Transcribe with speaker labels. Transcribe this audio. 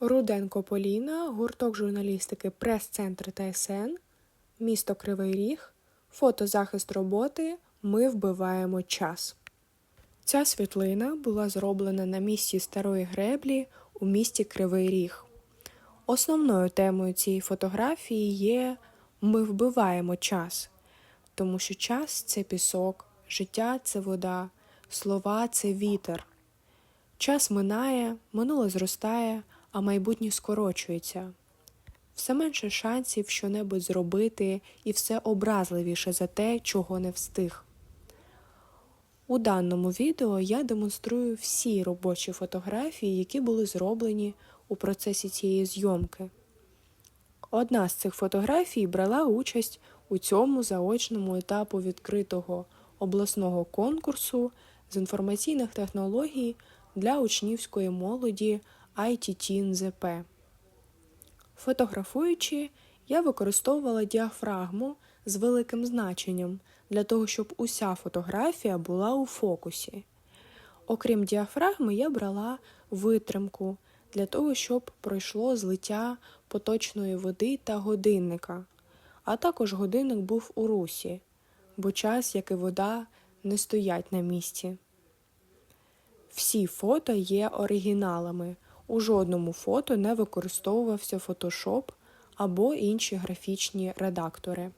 Speaker 1: Руденко Поліна, гурток журналістики Прес-центр ТСН, місто Кривий Ріг, фотозахист роботи Ми вбиваємо час. Ця світлина була зроблена на місці старої греблі у місті Кривий Ріг. Основною темою цієї фотографії є Ми вбиваємо час, тому що час це пісок, життя це вода, слова це вітер. Час минає, минуле зростає, а майбутнє скорочується. Все менше шансів щонебудь зробити, і все образливіше за те, чого не встиг. У даному відео я демонструю всі робочі фотографії, які були зроблені у процесі цієї зйомки. Одна з цих фотографій брала участь у цьому заочному етапу відкритого обласного конкурсу з інформаційних технологій для учнівської молоді ITT НЗП. Фотографуючи, я використовувала діафрагму з великим значенням для того, щоб уся фотографія була у фокусі. Окрім діафрагми, я брала витримку для того, щоб пройшло злиття поточної води та годинника, а також годинник був у русі, бо час, як і вода, не стоять на місці. Всі фото є оригіналами. У жодному фото не використовувався Photoshop або інші графічні редактори.